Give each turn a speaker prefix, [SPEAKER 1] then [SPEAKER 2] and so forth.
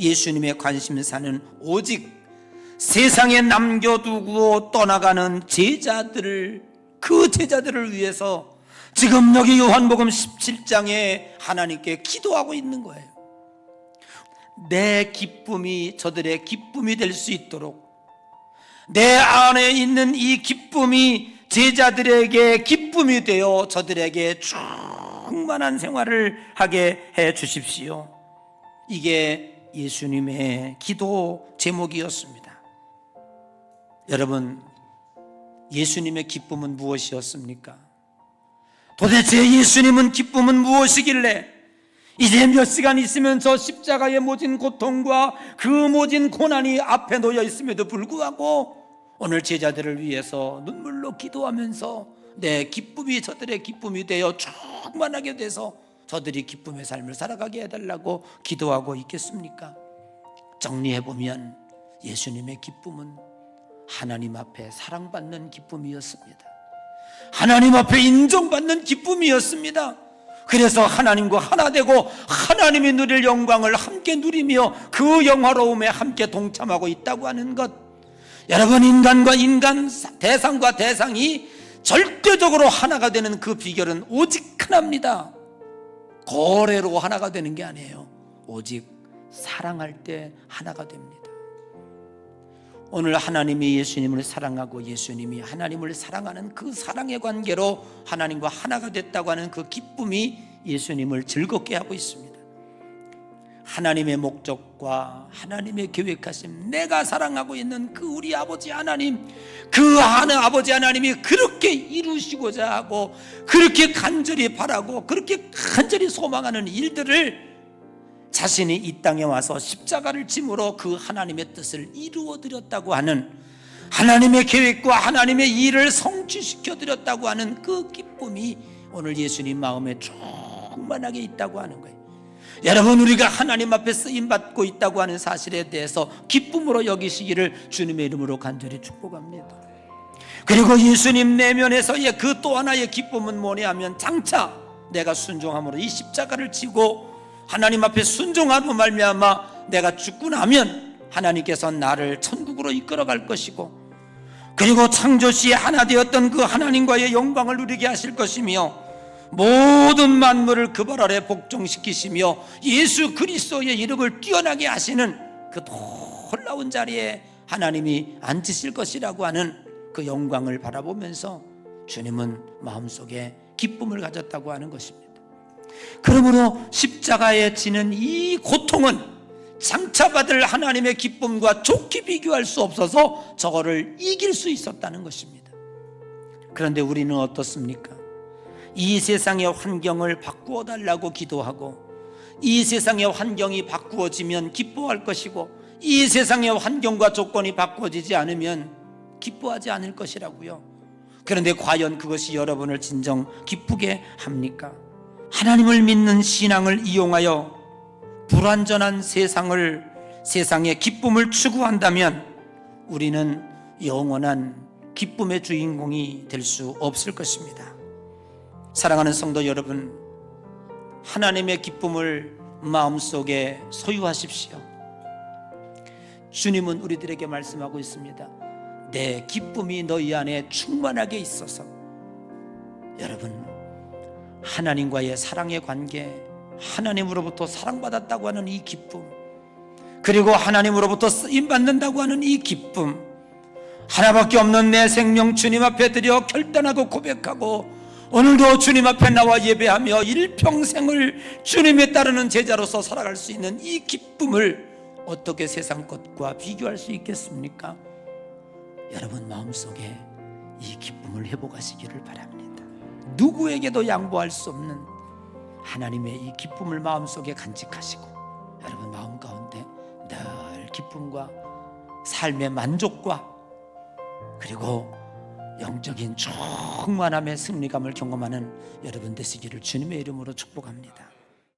[SPEAKER 1] 예수님의 관심사는 오직 세상에 남겨두고 떠나가는 제자들을 그 제자들을 위해서 지금 여기 요한복음 17장에 하나님께 기도하고 있는 거예요. 내 기쁨이 저들의 기쁨이 될 수 있도록 내 안에 있는 이 기쁨이 제자들에게 기쁨이 되어 저들에게 충만한 생활을 하게 해 주십시오. 이게 예수님의 기도 제목이었습니다. 여러분, 예수님의 기쁨은 무엇이었습니까? 도대체 예수님은 기쁨은 무엇이길래 이제 몇 시간 있으면 저 십자가의 모진 고통과 그 모진 고난이 앞에 놓여 있음에도 불구하고 오늘 제자들을 위해서 눈물로 기도하면서 내 기쁨이 저들의 기쁨이 되어 충만하게 돼서 저들이 기쁨의 삶을 살아가게 해달라고 기도하고 있겠습니까? 정리해보면 예수님의 기쁨은 하나님 앞에 사랑받는 기쁨이었습니다. 하나님 앞에 인정받는 기쁨이었습니다. 그래서 하나님과 하나 되고 하나님이 누릴 영광을 함께 누리며 그 영화로움에 함께 동참하고 있다고 하는 것. 여러분 인간과 인간 대상과 대상이 절대적으로 하나가 되는 그 비결은 오직 하나입니다. 거래로 하나가 되는 게 아니에요. 오직 사랑할 때 하나가 됩니다. 오늘 하나님이 예수님을 사랑하고 예수님이 하나님을 사랑하는 그 사랑의 관계로 하나님과 하나가 됐다고 하는 그 기쁨이 예수님을 즐겁게 하고 있습니다. 하나님의 목적과 하나님의 계획하심, 내가 사랑하고 있는 그 우리 아버지 하나님, 그 하나 아버지 하나님이 그렇게 이루시고자 하고, 그렇게 간절히 바라고, 그렇게 간절히 소망하는 일들을 자신이 이 땅에 와서 십자가를 짐으로 그 하나님의 뜻을 이루어 드렸다고 하는 하나님의 계획과 하나님의 일을 성취시켜 드렸다고 하는 그 기쁨이 오늘 예수님 마음에 충만하게 있다고 하는 거예요. 여러분 우리가 하나님 앞에 쓰임 받고 있다고 하는 사실에 대해서 기쁨으로 여기시기를 주님의 이름으로 간절히 축복합니다. 그리고 예수님 내면에서의 그 또 하나의 기쁨은 뭐냐 하면 장차 내가 순종함으로 이 십자가를 지고 하나님 앞에 순종함으로 말미암아 내가 죽고 나면 하나님께서 나를 천국으로 이끌어 갈 것이고 그리고 창조 시에 하나 되었던 그 하나님과의 영광을 누리게 하실 것이며 모든 만물을 그 발 아래 복종시키시며 예수 그리스도의 이름을 뛰어나게 하시는 그 놀라운 자리에 하나님이 앉으실 것이라고 하는 그 영광을 바라보면서 주님은 마음속에 기쁨을 가졌다고 하는 것입니다. 그러므로 십자가에 지는 이 고통은 장차받을 하나님의 기쁨과 좋게 비교할 수 없어서 저거를 이길 수 있었다는 것입니다. 그런데 우리는 어떻습니까? 이 세상의 환경을 바꾸어 달라고 기도하고 이 세상의 환경이 바꾸어지면 기뻐할 것이고 이 세상의 환경과 조건이 바꾸어지지 않으면 기뻐하지 않을 것이라고요. 그런데 과연 그것이 여러분을 진정 기쁘게 합니까? 하나님을 믿는 신앙을 이용하여 불완전한 세상을 세상의 기쁨을 추구한다면 우리는 영원한 기쁨의 주인공이 될 수 없을 것입니다. 사랑하는 성도 여러분, 하나님의 기쁨을 마음속에 소유하십시오. 주님은 우리들에게 말씀하고 있습니다. 내 기쁨이 너희 안에 충만하게 있어서 여러분 하나님과의 사랑의 관계, 하나님으로부터 사랑받았다고 하는 이 기쁨, 그리고 하나님으로부터 쓰임 받는다고 하는 이 기쁨, 하나밖에 없는 내 생명 주님 앞에 드려 결단하고 고백하고 오늘도 주님 앞에 나와 예배하며 일평생을 주님에 따르는 제자로서 살아갈 수 있는 이 기쁨을 어떻게 세상 것과 비교할 수 있겠습니까? 여러분 마음속에 이 기쁨을 회복하시기를 바랍니다. 누구에게도 양보할 수 없는 하나님의 이 기쁨을 마음속에 간직하시고 여러분 마음 가운데 늘 기쁨과 삶의 만족과 그리고 영적인 충만함의 승리감을 경험하는 여러분 되시기를 주님의 이름으로 축복합니다.